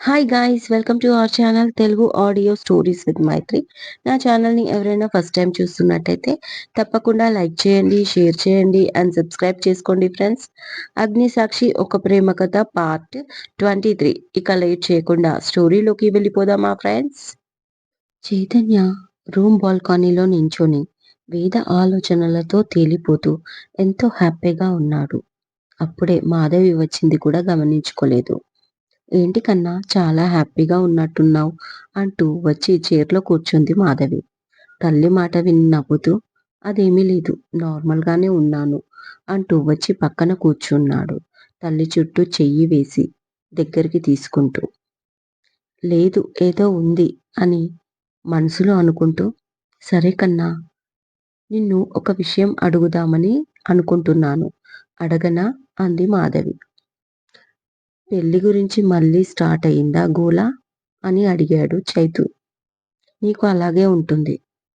Hi guys welcome to our channel Telugu audio stories with Maitri నా ఛానల్ని ఎవరైనా first time చూస్తున్నట్టయితే తప్పకుండా లైక్ చేయండి షేర్ చేయండి అండ్ సబ్స్క్రైబ్ చేసుకోండి ఫ్రెండ్స్ అగ్ని సాక్షి ఒక ప్రేమ కథ పార్ట్ ట్వంటీ త్రీ ఇక లేట్ చేయకుండా స్టోరీలోకి వెళ్ళిపోదామా ఫ్రెండ్స్ చైతన్య రూమ్ బాల్కనీలో నించొని వేద ఆలోచనలతో తేలిపోతూ ఎంతో హ్యాపీగా ఉన్నాడు. అప్పుడే మాధవి వచ్చింది కూడా గమనించుకోలేదు. ఏంటి కన్నా చాలా హ్యాపీగా ఉన్నట్టున్నావు అంటూ వచ్చి చైర్లో కూర్చుంది మాధవి. తల్లి మాట విని నవ్వుతూ అదేమీ లేదు నార్మల్గానే ఉన్నాను అంటూ వచ్చి పక్కన కూర్చున్నాడు. తల్లి చుట్టూ చెయ్యి వేసి దగ్గరికి తీసుకుంటూ లేదు ఏదో ఉంది అని మనసులో అనుకుంటూ సరే కన్నా నిన్ను ఒక విషయం అడుగుదామని అనుకుంటున్నాను అడగనా అంది మాధవి. పెళ్ళి గురించి మళ్ళీ స్టార్ట్ అయిందా గోలా అని అడిగాడు చైతు. నీకు అలాగే ఉంటుంది.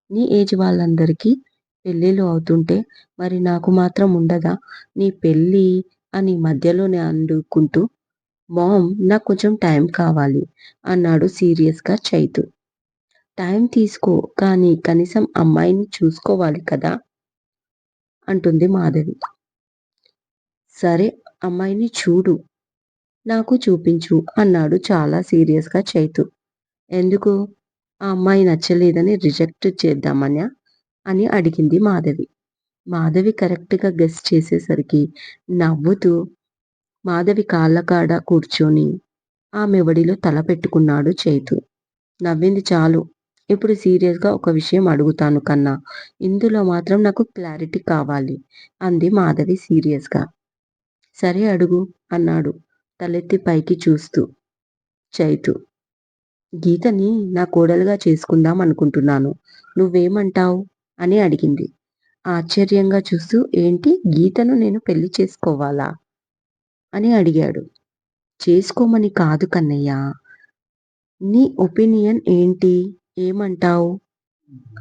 నీ ఏజ్ వాళ్ళందరికీ పెళ్ళిళ్ళు అవుతుంటే మరి నాకు మాత్రం ఉండదా? నీ పెళ్ళి అని మధ్యలోనే అందుకుంటూ మామ్ నాకు కొంచెం టైం కావాలి అన్నాడు సీరియస్గా చైతు. టైం తీసుకో కానీ కనీసం అమ్మాయిని చూసుకోవాలి కదా? అంటుంది మాధవి. సరే అమ్మాయిని చూడు నాకు చూపించు అన్నాడు చాలా సీరియస్గా చైతు. ఎందుకు? ఆ అమ్మాయి నచ్చలేదని రిజెక్ట్ చేద్దామని అని అడిగింది మాధవి. మాధవి కరెక్ట్గా గెస్ చేసేసరికి నవ్వుతూ మాధవి కాళ్ళ కాడ కూర్చొని ఆమె వడిలో తల పెట్టుకున్నాడు చైతు. నవ్వింది చాలు. ఇప్పుడు సీరియస్గా ఒక విషయం అడుగుతాను కన్నా ఇందులో మాత్రం నాకు క్లారిటీ కావాలి అంది మాధవి సీరియస్గా సరే అడుగు అన్నాడు. తలెత్తి పైకి చూస్తూ చైతు గీతని నా కోడలుగా చేసుకుందాం అనుకుంటున్నాను. నువ్వేమంటావు? అని అడిగింది. ఆశ్చర్యంగా చూస్తూ ఏంటి? గీతను నేను పెళ్ళి చేసుకోవాలా? అని అడిగాడు. చేసుకోమని కాదు కన్నయ్య. నీ ఒపీనియన్ ఏంటి? ఏమంటావు?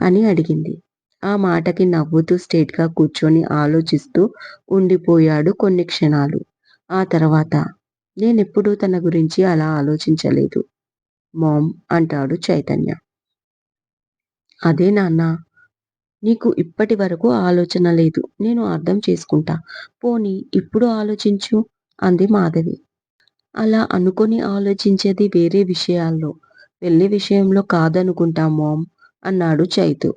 అని అడిగింది. ఆ మాటకి నవ్వుతూ స్టేట్గా కూర్చొని ఆలోచిస్తూ ఉండిపోయాడు కొన్ని క్షణాలు. ఆ తర్వాత నేనెప్పుడూ తన గురించి అలా ఆలోచించలేదు. మామ్ అంటాడు చైతన్య. అదే నాన్న నీకు ఇప్పటి వరకు ఆలోచన లేదు. నేను అర్థం చేసుకుంటా. పోనీ ఇప్పుడు ఆలోచించు అంది మాధవి. అలా అనుకొని ఆలోచించేది వేరే విషయాల్లో. పెళ్ళి విషయంలో కాదనుకుంటా మామ్ అన్నాడు చైతు.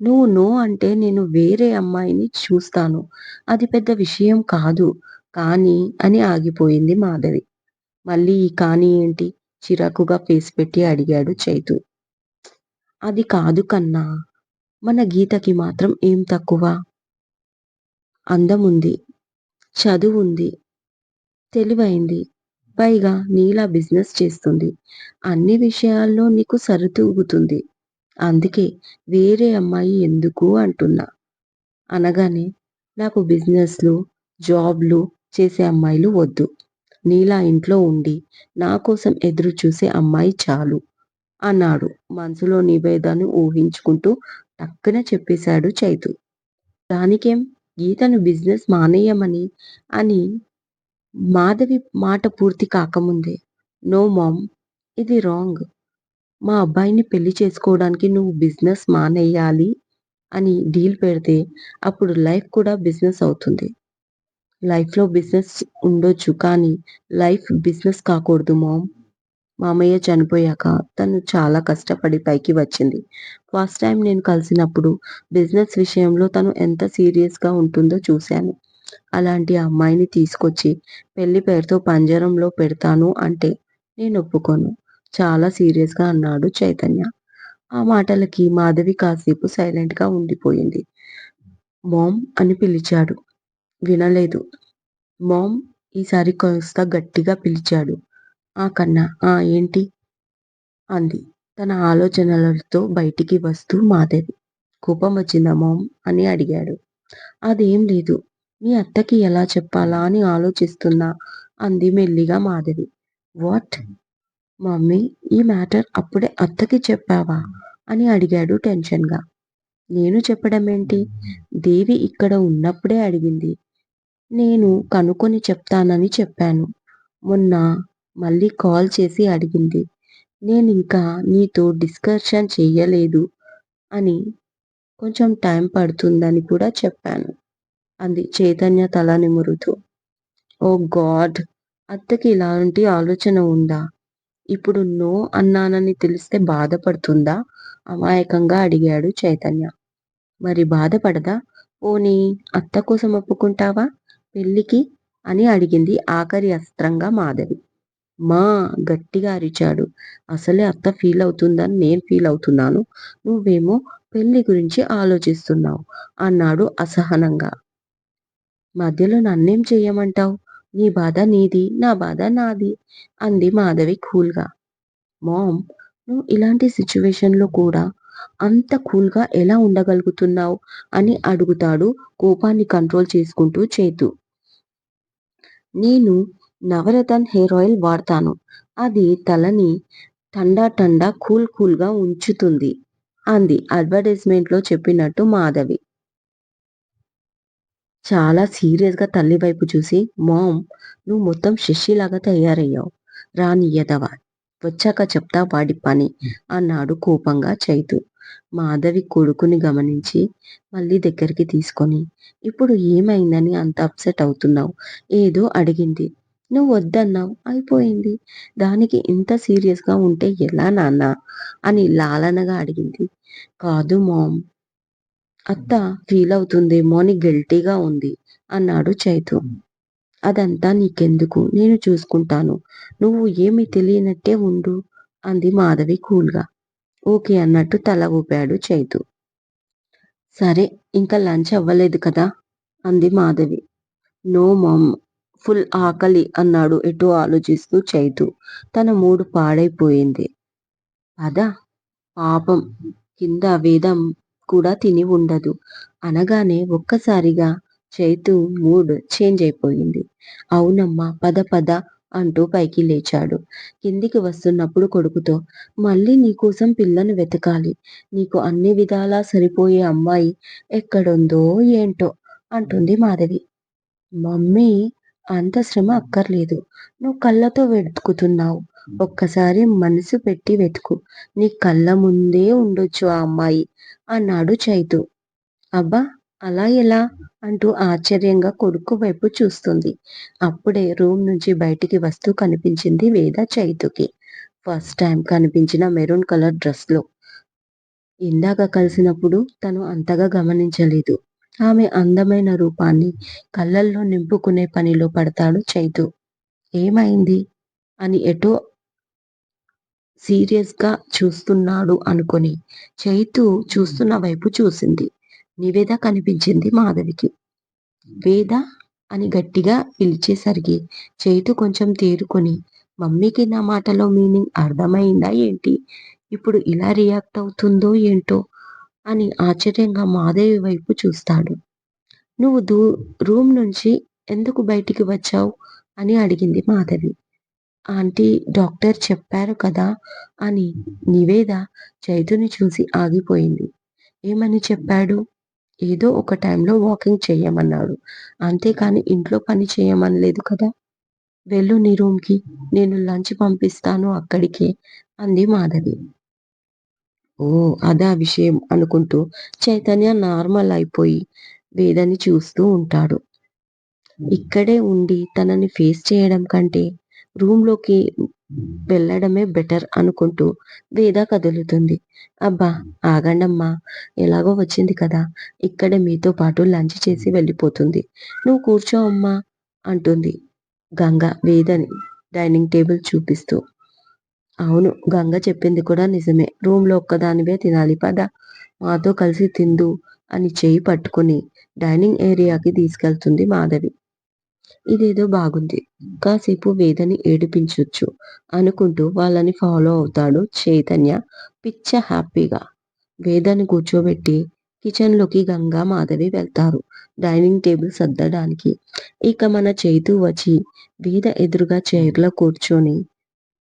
నువ్వు నో అంటే నేను వేరే అమ్మాయిని చూస్తాను. అది పెద్ద విషయం కాదు. కానీ అని ఆగిపోయింది మాధవి. మళ్ళీ ఈ కానీ ఏంటి? చిరాకుగా ఫేస్ పెట్టి అడిగాడు చైతు. అది కాదు కన్నా మన గీతకి మాత్రం ఏం తక్కువ? అందం ఉంది తెలివైంది పైగా నీలా బిజినెస్ చేస్తుంది. అన్ని విషయాల్లో నీకు సరితూగుతుంది అందుకే వేరే అమ్మాయి ఎందుకు అంటున్నా. అనగానే నాకు బిజినెస్లు జాబ్లు చేసే అమ్మాయిలు వద్దు. నీలా ఇంట్లో ఉండి నా కోసం ఎదురు చూసే అమ్మాయి చాలు అన్నాడు. మనసులో నివేదాన్ని ఊహించుకుంటూ టక్కున చెప్పేశాడు చైతు. దానికేం? గీతను బిజినెస్ మానేయమని అని మాధవి మాట పూర్తి కాకముందే. నో మామ్ ఇది రాంగ్. మా అబ్బాయిని పెళ్ళి చేసుకోవడానికి నువ్వు బిజినెస్ మానేయాలి అని డీల్ పెడితే అప్పుడు లైఫ్ కూడా బిజినెస్ అవుతుంది. లైఫ్లో బిజినెస్ ఉండొచ్చు కానీ లైఫ్ బిజినెస్ కాకూడదు మామ్. మామయ్య చనిపోయాక తను చాలా కష్టపడి పైకి వచ్చింది. ఫస్ట్ టైం నేను కలిసినప్పుడు బిజినెస్ విషయంలో తను ఎంత సీరియస్గా ఉంటుందో చూశాను. అలాంటి అమ్మాయిని తీసుకొచ్చి పెళ్ళి పేరుతో పంజరంలో పెడతాను అంటే నేను ఒప్పుకోను. చాలా సీరియస్గా అన్నాడు చైతన్య. ఆ మాటలకి మాధవి కాసేపు సైలెంట్గా ఉండిపోయింది. మామ్ అని పిలిచాడు. వినలేదు. మామ్ ఈసారి కాస్త గట్టిగా పిలిచాడు. ఆ కన్నా ఆ ఏంటి అంది. తన ఆలోచనలతో బయటికి వస్తూ మాధవి. కోపం వచ్చిందా మామ్ అని అడిగాడు. అదేం లేదు. మీ అత్తకి ఎలా చెప్పాలా అని ఆలోచిస్తున్నా అంది మెల్లిగా మాధవి. వాట్? మమ్మీ ఈ మ్యాటర్ అప్పుడే అత్తకి చెప్పావా అని అడిగాడు టెన్షన్గా. నేను చెప్పడం ఏంటి దేవి ఇక్కడ ఉన్నప్పుడే అడిగింది. నేను కనుక్కొని చెప్తానని చెప్పాను. మొన్న మళ్ళీ కాల్ చేసి అడిగింది. నేను ఇంకా నీతో డిస్కషన్ చెయ్యలేదు అని కొంచెం టైం పడుతుందని కూడా చెప్పాను. అంది చైతన్య తల నిమురుతూ. Oh god! అత్తకి ఇలాంటి ఆలోచన ఉందా? ఇప్పుడు నో అన్నానని తెలిస్తే బాధపడుతుందా? అమాయకంగా అడిగాడు చైతన్య. మరి బాధపడదా? పోనీ అత్త కోసం ఒప్పుకుంటావా? పెళ్ళికి అని అడిగింది ఆఖరి అస్త్రంగా మాధవి. మా గట్టిగా అరిచాడు. అసలే అత్త ఫీల్ అవుతుందని నేను ఫీల్ అవుతున్నాను. నువ్వేమో పెళ్ళి గురించి ఆలోచిస్తున్నావు అన్నాడు అసహనంగా. మధ్యలో నన్నేం చెయ్యమంటావు? నీ బాధ నీది నా బాధ నాది అంది మాధవి కూల్గా. మామ్ నువ్వు ఇలాంటి సిచ్యువేషన్లో కూడా అంత కూల్గా ఎలా ఉండగలుగుతున్నావు? అని అడుగుతాడు కోపాన్ని కంట్రోల్ చేసుకుంటూ చేతు. నేను నవరతన్ హెయిర్ ఆయిల్ వాడతాను. అది తలని టండా టండా కూల్ కూల్గా ఉంచుతుంది అంది అడ్వర్టైజ్మెంట్లో చెప్పినట్టు మాధవి. చాలా సీరియస్గా తల్లి వైపు చూసి మామ్ నువ్వు మొత్తం శశిలాగా తయారయ్యావు. రాని ఎదవ వచ్చాక చెప్తా వాడి పని అన్నాడు కోపంగా చైతు. మాధవి కొడుకుని గమనించి మళ్ళీ దగ్గరికి తీసుకొని ఇప్పుడు ఏమైందని అంత అప్సెట్ అవుతున్నావు? ఏదో అడిగింది. నువ్వు వద్దన్నావు అయిపోయింది. దానికి ఇంత సీరియస్గా ఉంటే ఎలా నాన్న? అని లాలనగా అడిగింది. కాదు మామ్. అత్త ఫీల్ అవుతుందేమో అని గిల్టీగా ఉంది అన్నాడు చైతు. అదంతా నీకెందుకు? నేను చూసుకుంటాను. నువ్వు ఏమి తెలియనట్టే ఉండు అంది మాధవి కూల్గా. ఓకే అన్నట్టు తల ఊపాడు చైతు. సరే ఇంకా లంచ్ అవ్వలేదు కదా? అంది మాధవి. నో మామ్ ఫుల్ ఆకలి అన్నాడు ఎటో ఆలోచిస్తూ చైతు. తన మూడు పాడైపోయింది. అదా పాపం కింద వేదం కూడా తిని ఉండదు. అనగానే ఒక్కసారిగా చైతు మూడ్ చేంజ్ అయిపోయింది. అవునమ్మా పద పద అంటూ పైకి లేచాడు. కిందికి వస్తున్నప్పుడు కొడుకుతో మళ్ళీ నీకోసం పిల్లను వెతకాలి. నీకు అన్ని విధాలా సరిపోయే అమ్మాయి ఎక్కడుందో ఏంటో అంటుంది మాధవి. మమ్మీ అంత శ్రమ అక్కర్లేదు. నువ్వు కళ్ళతో వెతుకుతున్నావు. ఒక్కసారి మనసు పెట్టి వెతుకు. నీ కళ్ళ ముందే ఉండొచ్చు ఆ అమ్మాయి అన్నాడు చైతు. అబ్బా అలా ఎలా? అంటూ ఆశ్చర్యంగా కొడుకు వైపు చూస్తుంది. అప్పుడే రూమ్ నుంచి బయటికి వస్తూ కనిపించింది వేద చైతుకి. ఫస్ట్ టైం కనిపించిన మెరూన్ కలర్ డ్రెస్లో ఇందాక కలిసినప్పుడు తను అంతగా గమనించలేదు. ఆమె అందమైన రూపాన్ని కళ్ళల్లో నింపుకునే పనిలో పడతాడు చైతు. ఏమైంది? అని ఎటో సీరియస్గా చూస్తున్నాడు అనుకుని చైతు చూస్తున్న వైపు చూసింది. నివేద కనిపించింది మాధవికి. వేద అని గట్టిగా పిలిచేసరికి చేతు కొంచెం తేరుకొని మమ్మీకి నా మాటలో మీనింగ్ అర్థమైందా ఏంటి? ఇప్పుడు ఇలా రియాక్ట్ అవుతుందో ఏంటో? అని ఆశ్చర్యంగా మాధవి వైపు చూస్తాడు. నువ్వు దూ రూమ్ నుంచి ఎందుకు బయటికి వచ్చావు? అని అడిగింది మాధవి. ఆంటీ డాక్టర్ చెప్పారు కదా అని నివేద చైతుని చూసి ఆగిపోయింది. ఏమని చెప్పాడు? ఏదో ఒక టైంలో వాకింగ్ చేయమన్నాడు. అంతేకాని ఇంట్లో పని చేయమనలేదు కదా. వెళ్ళు నీ రూమ్కి నేను లంచ్ పంపిస్తాను అక్కడికే అంది మాధవి. ఓ అదా విషయం అనుకుంటూ చైతన్య నార్మల్ అయిపోయి వేదని చూస్తూ ఉంటాడు. ఇక్కడే ఉండి తనని ఫేస్ చేయడం కంటే రూమ్లోకి వెళ్ళడమే బెటర్ అనుకుంటూ వేద కదులుతుంది. అబ్బా ఆగండమ్మా ఎలాగో వచ్చింది కదా ఇక్కడే మీతో పాటు లంచ్ చేసి వెళ్ళిపోతుంది. నువ్వు కూర్చో అమ్మా అంటుంది గంగ వేదని డైనింగ్ టేబుల్ చూపిస్తూ. అవును గంగ చెప్పింది కూడా నిజమే. రూమ్లో ఒక్కదానివే తినాలి పద. మాతో కలిసి తిందు అని చేయి పట్టుకుని డైనింగ్ ఏరియాకి తీసుకెళ్తుంది మాధవి. ఇదేదో బాగుంది. కాసేపు వేదని ఏడిపించొచ్చు అనుకుంటూ వాళ్ళని ఫాలో అవుతాడు చైతన్య. పిచ్చ హ్యాపీగా. వేదని కూర్చోబెట్టి కిచెన్లోకి గంగా మాధవి వెళ్తారు. డైనింగ్ టేబుల్ సర్దడానికి. ఇక మన చైతు వచ్చి వేద ఎదురుగా చైర్లో కూర్చొని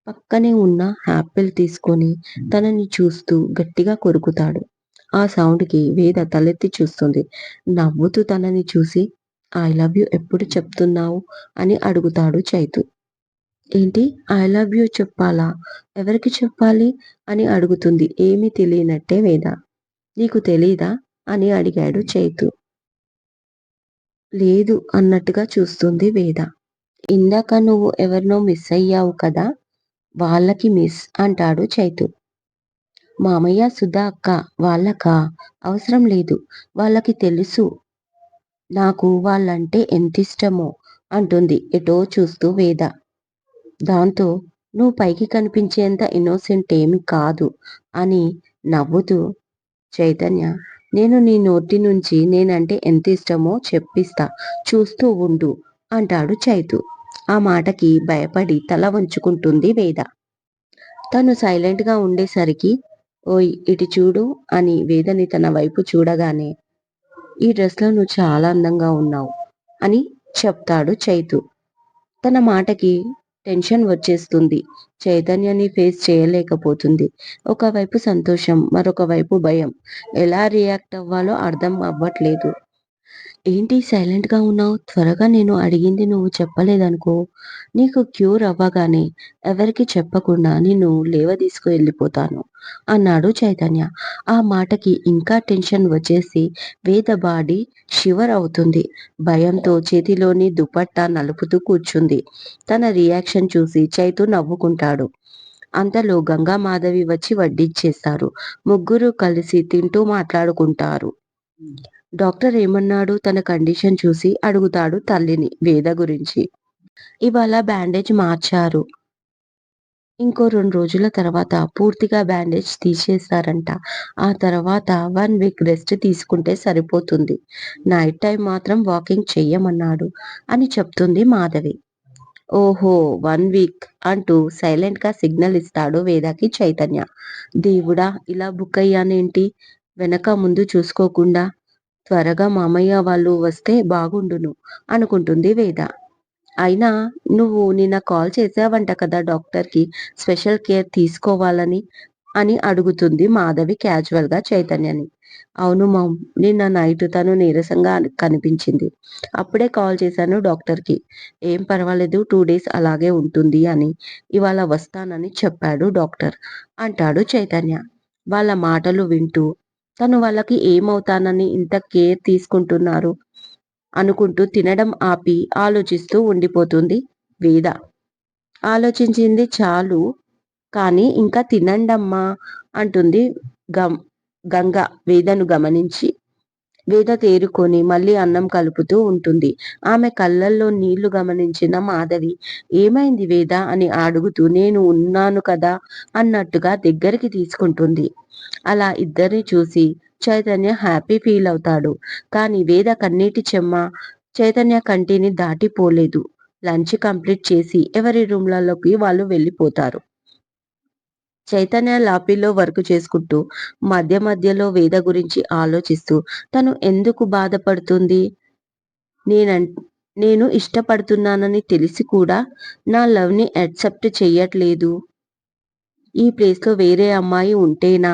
పక్కనే ఉన్న యాపిల్ తీసుకొని తనని చూస్తూ గట్టిగా కొరుకుతాడు. ఆ సౌండ్కి వేద తలెత్తి చూస్తుంది. నవ్వుతూ తనని చూసి ఐ లవ్ యూ ఎప్పుడు చెప్తున్నావు? అని అడుగుతాడు చైతు. ఏంటి? ఐ లవ్ యూ చెప్పాలా? ఎవరికి చెప్పాలి? అని అడుగుతుంది. ఏమీ తెలియనట్టే వేద. నీకు తెలీదా? అని అడిగాడు చైతు. లేదు అన్నట్టుగా చూస్తుంది వేద. ఇందాక నువ్వు ఎవరినో మిస్ అయ్యావు కదా? వాళ్ళకి మిస్ అంటాడు చైతు. మామయ్య సుధా అక్క వాళ్ళకా? అవసరం లేదు. వాళ్ళకి తెలుసు. నాకు వాళ్ళంటే ఎంతిష్టమో అంటుంది ఎటో చూస్తూ వేద. దాంతో నువ్వు పైకి కనిపించేంత ఇన్నోసెంట్ ఏమి కాదు అని నవ్వుతూ చైతన్య నేను నీ నోటి నుంచి నేనంటే ఎంత ఇష్టమో చెప్పిస్తా చూస్తూ ఉండు అంటాడు చైతు. ఆ మాటకి భయపడి తల వంచుకుంటుంది వేద. తను సైలెంట్గా ఉండేసరికి ఓయ్ ఇటు చూడు అని వేదని తన వైపు చూడగానే ఈ డ్రెస్లో నువ్వు చాలా అందంగా ఉన్నావు అని చెప్తాడు చైతు. తన మాటకి టెన్షన్ వచ్చేస్తుంది. చైతన్యని ఫేస్ చేయలేకపోతుంది. ఒకవైపు సంతోషం మరొక వైపు భయం. ఎలా రియాక్ట్ అవ్వాలో అర్థం అవ్వట్లేదు. ఏంటి సైలెంట్గా ఉన్నావు? త్వరగా నేను అడిగింది నువ్వు చెప్పలేదనుకో. నీకు క్యూర్ అవ్వగానే ఎవరికి చెప్పకుండా నిన్ను లేవ తీసుకు వెళ్ళిపోతాను అన్నాడు చైతన్య. ఆ మాటకి ఇంకా టెన్షన్ వచ్చేసి వేద బాడీ షివర్ అవుతుంది. భయంతో చేతిలోని దుపట్టా నలుపుతూ కూర్చుంది. తన రియాక్షన్ చూసి చైతు నవ్వుకుంటాడు. అంతలో గంగా మాధవి వచ్చి వడ్డిచ్చేస్తారు ముగ్గురు కలిసి తింటూ మాట్లాడుకుంటారు. డాక్టర్ ఏమన్నాడు? తన కండిషన్ చూసి అడుగుతాడు తల్లిని వేద గురించి. ఇవాళ బ్యాండేజ్ మార్చారు. ఇంకో రెండు రోజుల తర్వాత పూర్తిగా బ్యాండేజ్ తీసేశారంట. ఆ తర్వాత వన్ వీక్ రెస్ట్ తీసుకుంటే సరిపోతుంది. నైట్ టైం మాత్రం వాకింగ్ చెయ్యమన్నాడు అని చెప్తుంది మాధవి. ఓహో వన్ వీక్ అంటూ సైలెంట్గా సిగ్నల్ ఇస్తాడు వేదకి చైతన్య. దేవుడా ఇలా బుక్ అయ్యానేంటి? వెనక ముందు చూసుకోకుండా త్వరగా మామయ్య వాళ్ళు వస్తే బాగుండును అనుకుంటుంది వేద. అయినా నువ్వు నిన్న కాల్ చేసావంట కదా డాక్టర్కి స్పెషల్ కేర్ తీసుకోవాలని అని అడుగుతుంది మాధవి క్యాజువల్గా చైతన్యని. అవును మామ్ నిన్న నైట్ తను నీరసంగా కనిపించింది. అప్పుడే కాల్ చేశాను డాక్టర్కి. ఏం పర్వాలేదు టూ డేస్ అలాగే ఉంటుంది అని ఇవాళ వస్తానని చెప్పాడు డాక్టర్ అంటాడు చైతన్య. వాళ్ళ మాటలు వింటూ తను వాళ్ళకి ఏమవుతానని ఇంత కేర్ తీసుకుంటున్నారు అనుకుంటూ తినడం ఆపి ఆలోచిస్తూ ఉండిపోతుంది వేద. ఆలోచించింది చాలు కానీ ఇంకా తినండమ్మా అంటుంది గం గంగ వేదను గమనించి. వేద తేరుకొని మళ్ళీ అన్నం కలుపుతూ ఉంటుంది. ఆమె కళ్ళల్లో నీళ్ళు గమనించిన మాధవి ఏమైంది వేద అని అడుగుతూ నేను ఉన్నాను కదా అన్నట్టుగా దగ్గరికి తీసుకుంటుంది. అలా ఇద్దరిని చూసి చైతన్య హ్యాపీ ఫీల్ అవుతాడు. కానీ వేద కన్నీటి చెమ్మ చైతన్య కంటిని దాటిపోలేదు. లంచ్ కంప్లీట్ చేసి ఎవరి రూమ్లలోకి వాళ్ళు వెళ్ళిపోతారు. చైతన్య లాపిలో వర్క్ చేసుకుంటూ మధ్య మధ్యలో వేద గురించి ఆలోచిస్తూ తను ఎందుకు బాధపడుతుంది? నేన నేను ఇష్టపడుతున్నానని తెలిసి కూడా నా లవ్ని యాక్సెప్ట్ చేయట్లేదు ఈ ప్లేస్లో వేరే అమ్మాయి ఉంటేనా?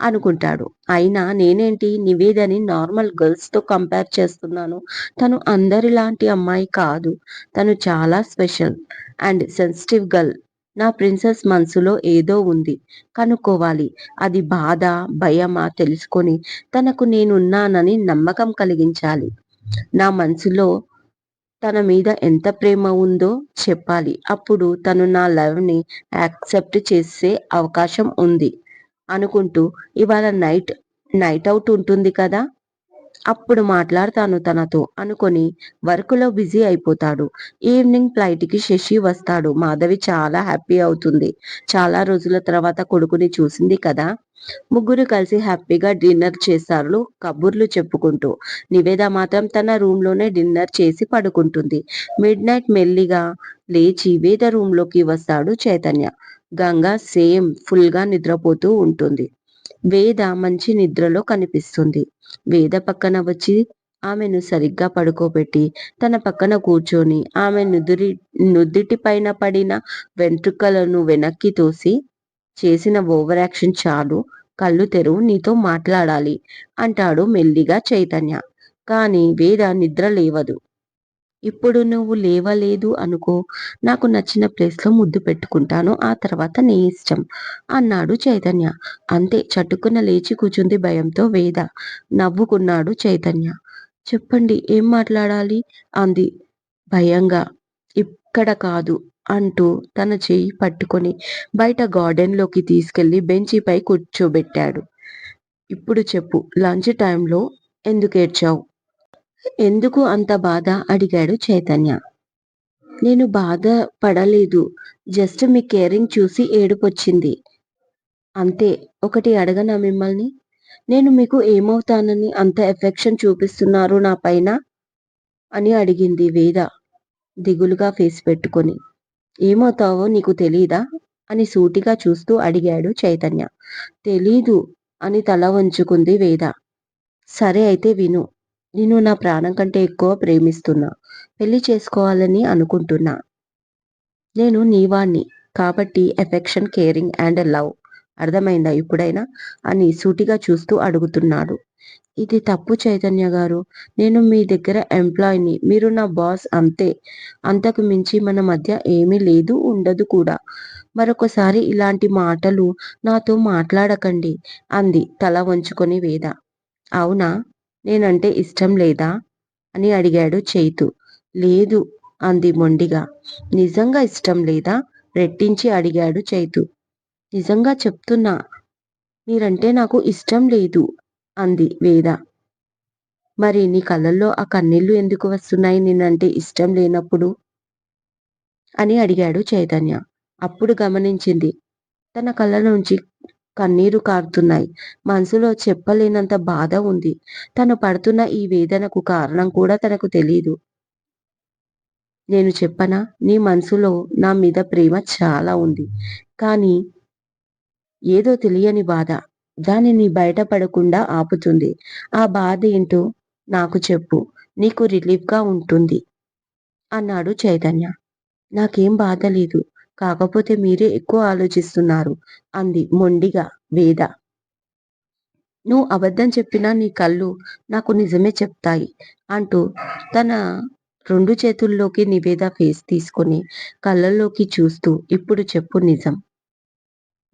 అనుకుంటాడు. అయినా నేనేంటి? నివేదని నార్మల్ గర్ల్స్తో కంపేర్ చేస్తున్నాను. తను అందరిలాంటి అమ్మాయి కాదు. తను చాలా స్పెషల్ అండ్ సెన్సిటివ్ గర్ల్. నా ప్రిన్సెస్ మనసులో ఏదో ఉంది. కనుక్కోవాలి. అది బాధ భయమా తెలుసుకొని తనకు నేనున్నానని నమ్మకం కలిగించాలి. నా మనసులో తన మీద ఎంత ప్రేమ ఉందో చెప్పాలి. అప్పుడు తను నా లవ్ని యాక్సెప్ట్ చేసే అవకాశం ఉంది అనుకుంటూ ఇవాళ నైట్ నైట్ అవుట్ ఉంటుంది కదా? అప్పుడు మాట్లాడతాను తనతో అనుకొని వర్క్లో బిజీ అయిపోతాడు. ఈవినింగ్ ఫ్లైట్కి శశి వస్తాడు. మాధవి చాలా హ్యాపీ అవుతుంది. చాలా రోజుల తర్వాత కొడుకుని చూసింది కదా? ముగ్గురు కలిసి హ్యాపీగా డిన్నర్ చేస్తారు కబుర్లు చెప్పుకుంటూ. నివేద మాత్రం తన రూమ్లోనే డిన్నర్ చేసి పడుకుంటుంది. మిడ్ నైట్ మెల్లిగా లేచి వేద రూమ్లోకి వస్తాడు చైతన్య. గంగా సేమ్ ఫుల్గా నిద్రపోతూ ఉంటుంది. వేద మంచి నిద్రలో కనిపిస్తుంది. వేద పక్కన వచ్చి ఆమెను సరిగ్గా పడుకోబెట్టి తన పక్కన కూర్చొని ఆమె నుదురి నుదుటి పైన పడిన వెంట్రుకలను వెనక్కి తోసి చేసిన ఓవర్ యాక్షన్ చాలు కళ్ళు తెరువు నీతో మాట్లాడాలి అంటాడు మెల్లిగా చైతన్య. కానీ వేద నిద్ర లేవదు. ఇప్పుడు నువ్వు లేవలేదు అనుకో. నాకు నచ్చిన ప్లేస్లో ముద్దు పెట్టుకుంటాను. ఆ తర్వాత నీ ఇష్టం. అన్నాడు చైతన్య. అంతే చట్టుకున్న లేచి కూర్చుంది భయంతో వేద. నవ్వుకున్నాడు చైతన్య. చెప్పండి ఏం మాట్లాడాలి? అంది. భయంగా. ఇక్కడ కాదు అంటూ తన చేయి పట్టుకొని బయట గార్డెన్లోకి తీసుకెళ్ళి బెంచిపై కూర్చోబెట్టాడు. ఇప్పుడు చెప్పు లంచ్ టైంలో ఎందుకు ఏడ్చావు? ఎందుకు అంత బాధ? అడిగాడు చైతన్య. నేను బాధ పడలేదు. జస్ట్ మీ కేరింగ్ చూసి ఏడుపొచ్చింది. అంతే. ఒకటి అడగనా మిమ్మల్ని? నేను మీకు ఏమవుతానని అంత ఎఫెక్షన్ చూపిస్తున్నారు నా పైన? అని అడిగింది వేద దిగులుగా ఫేస్ పెట్టుకొని. ఏమవుతావో నీకు తెలీదా? అని సూటిగా చూస్తూ అడిగాడు చైతన్య. తెలీదు అని తల వంచుకుంది వేద. సరే అయితే విను. నేను నా ప్రాణం కంటే ఎక్కువ ప్రేమిస్తున్నా. పెళ్ళి చేసుకోవాలని అనుకుంటున్నా. నేను నీవాణ్ణి. కాబట్టి ఎఫెక్షన్ కేరింగ్ అండ్ లవ్. అర్థమైందా ఇప్పుడైనా? అని సూటిగా చూస్తూ అడుగుతున్నాడు. ఇది తప్పు చైతన్య గారు. నేను మీ దగ్గర ఎంప్లాయీని. మీరు నా బాస్ అంతే. అంతకు మించి మన మధ్య ఏమీ లేదు ఉండదు కూడా. మరొకసారి ఇలాంటి మాటలు నాతో మాట్లాడకండి అంది తల వంచుకొని వేద. అవునా? నేనంటే ఇష్టం లేదా? అని అడిగాడు చైతు. లేదు అంది మొండిగా. నిజంగా ఇష్టం లేదా? రెట్టించి అడిగాడు చైతు. నిజంగా చెప్తున్నా. మీరంటే నాకు ఇష్టం లేదు అంది వేద. మరి నీ కళ్ళల్లో ఆ కన్నీళ్ళు ఎందుకు వస్తున్నాయి? నేనంటే ఇష్టం లేనప్పుడు? అని అడిగాడు చైతన్య. అప్పుడు గమనించింది. తన కళ్ళ నుంచి కన్నీరు కారుతున్నాయి. మనసులో చెప్పలేనంత బాధ ఉంది. తను పడుతున్న ఈ వేదనకు కారణం కూడా తనకు తెలీదు. నేను చెప్పనా? నీ మనసులో నా మీద ప్రేమ చాలా ఉంది. కానీ ఏదో తెలియని బాధ. దానిని బయటపడకుండా ఆపుతుంది. ఆ బాధ ఏంటో నాకు చెప్పు. నీకు రిలీఫ్గా ఉంటుంది. అన్నాడు చైతన్య. నాకేం బాధ లేదు. కాకపోతే మీరే ఎక్కువ ఆలోచిస్తున్నారు అంది మొండిగా వేద. నువ్వు అబద్ధం చెప్పినా నీ కళ్ళు నాకు నిజమే చెప్తాయి అంటూ తన రెండు చేతుల్లోకి నివేద ఫేస్ తీసుకొని కళ్ళల్లోకి చూస్తూ ఇప్పుడు చెప్పు నిజం.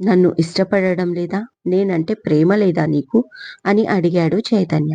నన్ను ఇష్టపడడం లేదా నేనంటే ప్రేమ లేదా నీకు? అని అడిగాడు చైతన్య.